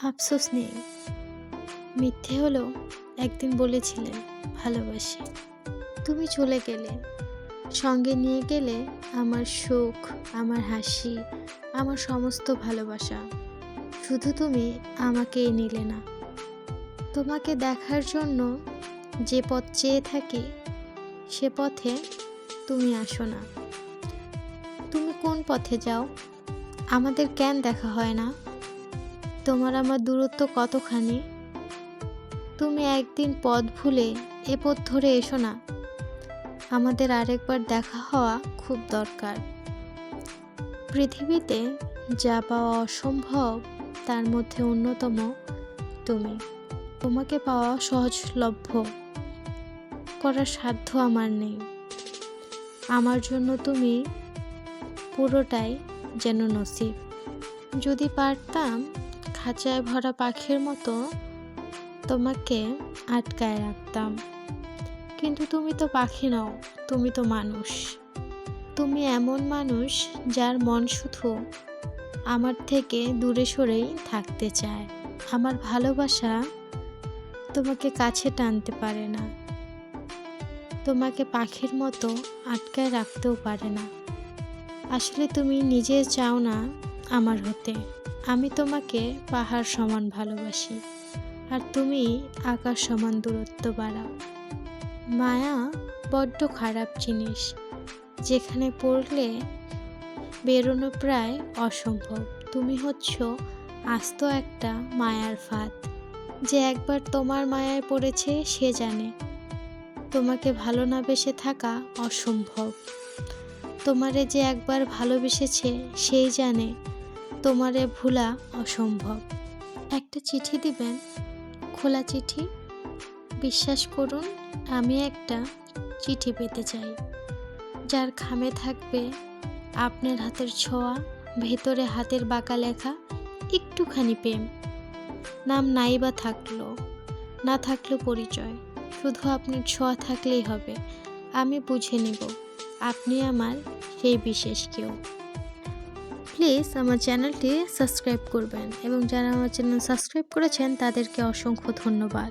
আফসোস নেই। মিথ্যে হলো একদিন বলেছিলেন ভালোবাসি। তুমি চলে গেলে, সঙ্গে নিয়ে গেলে আমার সুখ, আমার হাসি, আমার সমস্ত ভালোবাসা। শুধু তুমি আমাকেই নিলে না। তোমাকে দেখার জন্য যে পথ চেয়ে থাকি, সে পথে তুমি আসো না। তুমি কোন পথে যাও? আমাদের কেন দেখা হয় না? তোমার আমার দূরত্ব কতখানি? তুমি একদিন পথ ভুলে, এ পথ ধরে এসো না। আমাদের আরেকবার দেখা হওয়া খুব দরকার। পৃথিবীতে যা পাওয়া অসম্ভব, তার মধ্যে অন্যতম তুমি। তোমাকে পাওয়া সহজলভ্য। করার সাধ্য আমার নেই। আমার জন্য তুমি পুরোটাই যেন নসিব। যদি পারতাম খাঁচায় ভরা পাখির মতো তোমাকে আটকায় রাখতাম। কিন্তু তুমি তো পাখি নও, তুমি তো মানুষ। তুমি এমন মানুষ যার মন শুধু আমার থেকে দূরে সরেই থাকতে চায়। আমার ভালোবাসা তোমাকে কাছে টানতে পারে না। তোমাকে পাখির মতো আটকায় রাখতেও পারে না। আসলে তুমি নিজে চাও না আমার হতে। আমি তোমাকে পাহাড় সমান ভালোবাসি, আর তুমি আকাশ সমান দূরত্ব বাড়াও। মায়া বড্ড খারাপ জিনিস, যেখানে পড়লে বেরোনো প্রায় অসম্ভব। তুমি হচ্ছ আস্ত একটা মায়ার ফাঁদ, যে একবার তোমার মায়ায় পড়েছে সে জানে। তোমাকে ভালো না বেসে থাকা অসম্ভব। তোমারে যে একবার ভালোবেসেছে সেই জানে তোমারে ভুলা অসম্ভব। একটা চিঠি দিবেন? খোলা চিঠি? বিশ্বাস করুন, আমি একটা চিঠি পেতে চাই। যার খামে থাকবে আপনার হাতের ছোঁয়া, ভেতরে হাতের বাঁকা লেখা, একটুখানি প্রেম। নাম নাই বা থাকল, না থাকল পরিচয়। শুধু আপনার ছোঁয়া থাকলেই হবে। আমি বুঝে নিব, আপনি আমার সেই বিশেষ কেউ। প্লিজ আমার চ্যানেলটি সাবস্ক্রাইব করবেন এবং যারা আমার চ্যানেল সাবস্ক্রাইব করেছেন তাদেরকে অসংখ্য ধন্যবাদ।